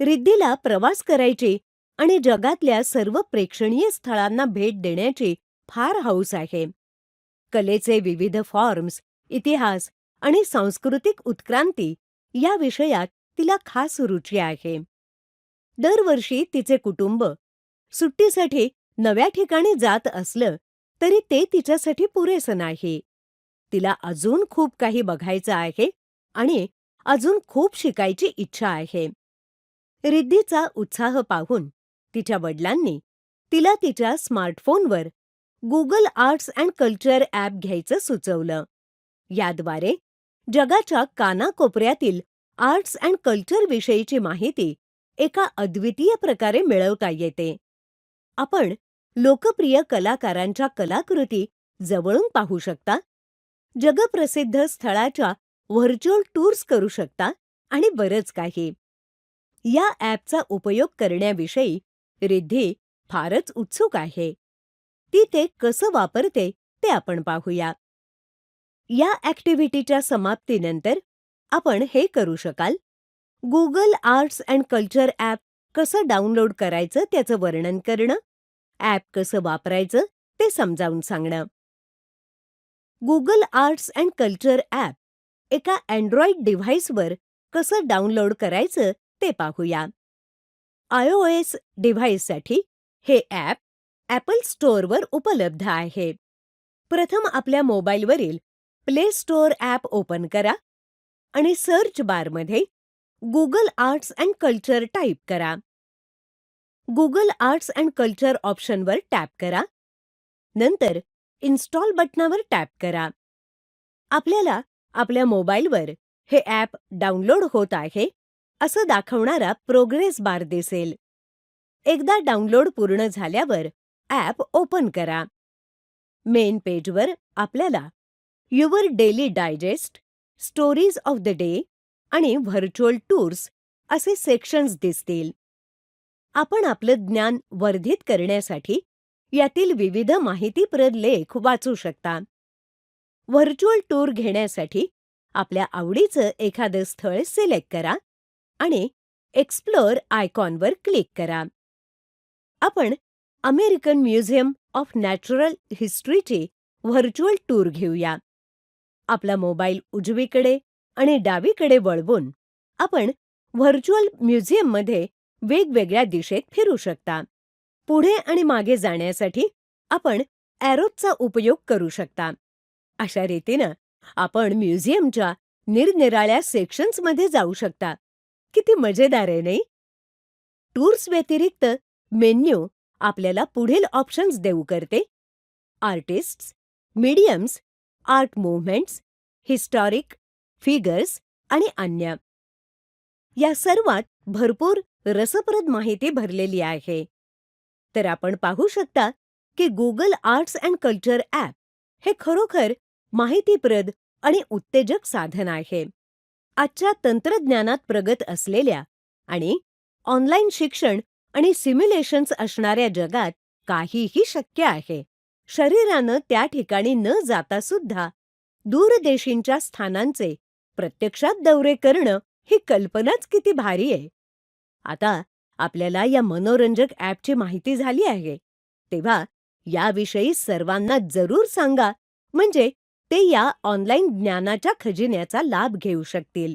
रिद्धीला प्रवास करायची आणि जगातल्या सर्व प्रेक्षणीय स्थळांना भेट देण्याची फार हौस आहे. कलेचे विविध फॉर्म्स इतिहास आणि सांस्कृतिक उत्क्रांती या विषयात तिला खास रुची आहे. दरवर्षी तिचे कुटुंब सुट्टीसाठी नव्या ठिकाणी जात असलं तरी ते तिच्यासाठी पुरेसं नाही. तिला अजून खूप काही बघायचं आहे आणि अजून खूप शिकायची इच्छा आहे. रिद्धीचा उत्साह पाहून तिच्या वडिलांनी तिला तिच्या स्मार्टफोनवर Google arts and culture app घ्यायचं सुचवलं. याद्वारे जगाच्या कानाकोपऱ्यातील आर्ट्स अँड कल्चर विषयीची माहिती एका अद्वितीय प्रकारे मिळवता येते. आपण लोकप्रिय कलाकारांच्या कलाकृती जवळून पाहू शकता जगप्रसिद्ध स्थळाच्या व्हर्च्युअल टूर्स करू शकता आणि बरंच काही. या ॲपचा उपयोग करण्याविषयी रिद्धी फारच उत्सुक आहे. ती ते कसं वापरते ते आपण पाहूया. या ॲक्टिव्हिटीच्या समाप्तीनंतर आपण हे करू शकाल. Google arts and culture app कसं डाउनलोड करायचं त्याचं वर्णन करणं ॲप कसं वापरायचं ते समजावून सांगणं. Google arts and culture app एका अँड्रॉइड डिव्हाइसवर कसं डाउनलोड करायचं ते पाहूया. आय ओ एस डिव्हाइससाठी हे ॲप ॲपल स्टोअरवर उपलब्ध आहे. प्रथम आपल्या मोबाईलवरील प्ले स्टोअर ॲप ओपन करा आणि सर्च बारमध्ये Google arts and culture type करा. गुगल आर्ट्स अँड कल्चर ऑप्शनवर टॅप करा. नंतर इन्स्टॉल बटनावर टॅप करा. आपल्याला आपल्या मोबाईलवर हे ॲप डाउनलोड होत आहे. असं दाखवणारा प्रोग्रेस बार दिसेल. एकदा डाउनलोड पूर्ण झाल्यावर ॲप ओपन करा. मेन पेजवर आपल्याला your daily digest stories of the day आणि व्हर्च्युअल टूर्स असे सेक्शन्स दिसतील. आपण आपलं ज्ञान वर्धित करण्यासाठी यातील विविध माहितीप्रद लेख वाचू शकता. व्हर्च्युअल टूर घेण्यासाठी आपल्या आवडीचं एखादं स्थळ सिलेक्ट करा. आणि एक्सप्लोअर आयकॉनवर क्लिक करा. आपण अमेरिकन म्युझियम ऑफ नॅचरल हिस्ट्रीची व्हर्च्युअल टूर घेऊया. आपला मोबाईल उजवीकडे आणि डावीकडे वळवून आपण व्हर्च्युअल म्युझियममध्ये वेगवेगळ्या दिशेत फिरू शकता. पुढे आणि मागे जाण्यासाठी आपण ॲरोजचा उपयोग करू शकता. अशा रीतीनं आपण म्युझियमच्या निरनिराळ्या सेक्शन्समध्ये जाऊ शकता. किती मजेदार आहे नाही? टूर्स व्यतिरिक्त मेन्यू आपल्याला पुढील ऑप्शन्स देऊ करते. Artists mediums art movements historic figures आणि अन्य. या सर्वात भरपूर रसप्रद माहिती भरलेली आहे. तर आपण पाहू शकता की Google arts and culture app हे खरोखर माहितीप्रद आणि उत्तेजक साधन आहे. आजच्या तंत्रज्ञानात प्रगत असलेल्या आणि ऑनलाईन शिक्षण आणि सिम्युलेशन्स असणाऱ्या जगात काहीही शक्य आहे. शरीरानं त्या ठिकाणी न जाता सुद्धा दूरदेशींच्या स्थानांचे प्रत्यक्षात दौरे करणं ही कल्पनाच किती भारी आहे. आता आपल्याला या मनोरंजक ॲपची माहिती झाली आहे. तेव्हा याविषयी सर्वांना जरूर सांगा. म्हणजे ते या ऑनलाईन ज्ञानाच्या खजिन्याचा लाभ घेऊ शकतील.